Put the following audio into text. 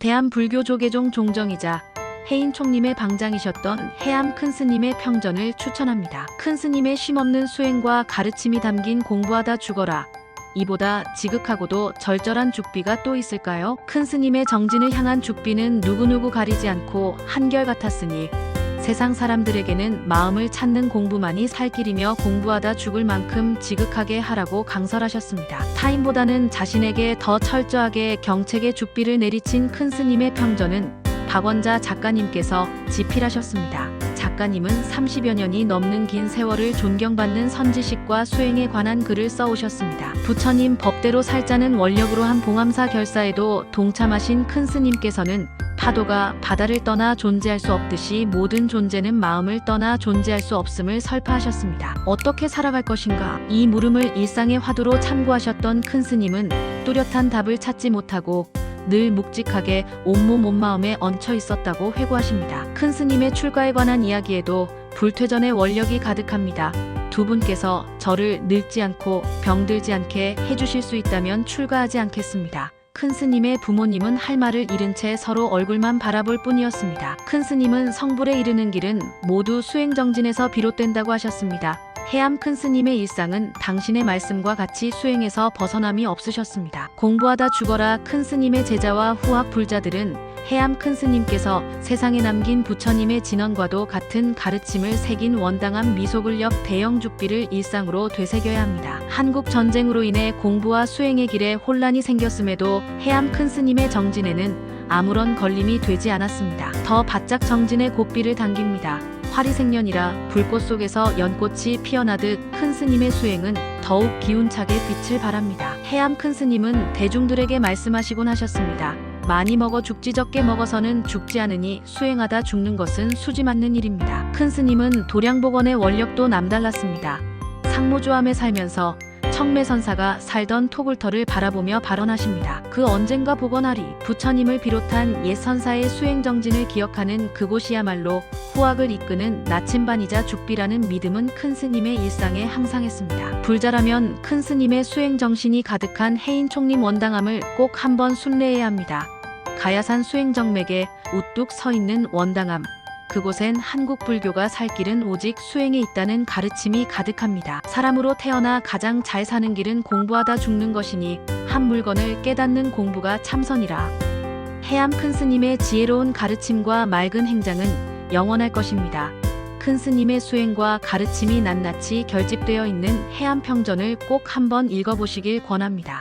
대한불교조계종 종정이자 해인 총님의 방장이셨던 해암 큰 스님의 평전을 추천합니다. 큰 스님의 쉼없는 수행과 가르침이 담긴 공부하다 죽어라. 이보다 지극하고도 절절한 죽비가 또 있을까요? 큰 스님의 정진을 향한 죽비는 누구누구 가리지 않고 한결같았으니 세상 사람들에게는 마음을 찾는 공부만이 살 길이며 공부하다 죽을 만큼 지극하게 하라고 강설하셨습니다. 타인보다는 자신에게 더 철저하게 경책의 죽비를 내리친 큰 스님의 평전은 박원자 작가님께서 지필하셨습니다. 작가님은 30여 년이 넘는 긴 세월을 존경받는 선지식과 수행에 관한 글을 써오셨습니다. 부처님 법대로 살자는 원력으로 한 봉암사 결사에도 동참하신 큰 스님께서는 파도가 바다를 떠나 존재할 수 없듯이 모든 존재는 마음을 떠나 존재할 수 없음을 설파하셨습니다. 어떻게 살아갈 것인가? 이 물음을 일상의 화두로 참고하셨던 큰 스님은 뚜렷한 답을 찾지 못하고 늘 묵직하게 온몸 온마음에 얹혀 있었다고 회고하십니다. 큰 스님의 출가에 관한 이야기에도 불퇴전의 원력이 가득합니다. 두 분께서 저를 늙지 않고 병들지 않게 해주실 수 있다면 출가하지 않겠습니다. 큰 스님의 부모님은 할 말을 잃은 채 서로 얼굴만 바라볼 뿐이었습니다. 큰 스님은 성불에 이르는 길은 모두 수행정진에서 비롯된다고 하셨습니다. 해암 큰 스님의 일상은 당신의 말씀과 같이 수행에서 벗어남이 없으셨습니다. 공부하다 죽어라 큰 스님의 제자와 후학 불자들은 해암 큰 스님께서 세상에 남긴 부처님의 진언과도 같은 가르침을 새긴 원당한 미소근력 대형 죽비를 일상으로 되새겨야 합니다. 한국 전쟁으로 인해 공부와 수행의 길에 혼란이 생겼음에도 해암 큰 스님의 정진에는 아무런 걸림이 되지 않았습니다. 더 바짝 정진의 고삐를 당깁니다. 화리생년이라 불꽃 속에서 연꽃이 피어나듯 큰 스님의 수행은 더욱 기운차게 빛을 발합니다. 해암 큰 스님은 대중들에게 말씀하시곤 하셨습니다. 많이 먹어 죽지 적게 먹어서는 죽지 않으니 수행하다 죽는 것은 수지 맞는 일입니다. 큰 스님은 도량복원의 원력도 남달랐습니다. 상모조함에 살면서 청매선사가 살던 토굴터를 바라보며 발언하십니다. 그 언젠가 복원하리 부처님을 비롯한 옛 선사의 수행정진을 기억하는 그곳이야말로 후학을 이끄는 나침반이자 죽비라는 믿음은 큰 스님의 일상에 항상했습니다. 불자라면 큰 스님의 수행정신이 가득한 해인 총림 원당함을 꼭 한번 순례해야 합니다. 가야산 수행정맥에 우뚝 서 있는 원당함. 그곳엔 한국 불교가 살 길은 오직 수행에 있다는 가르침이 가득합니다. 사람으로 태어나 가장 잘 사는 길은 공부하다 죽는 것이니 한 물건을 깨닫는 공부가 참선이라. 해암 큰 스님의 지혜로운 가르침과 맑은 행장은 영원할 것입니다. 큰 스님의 수행과 가르침이 낱낱이 결집되어 있는 해암 평전을 꼭 한번 읽어보시길 권합니다.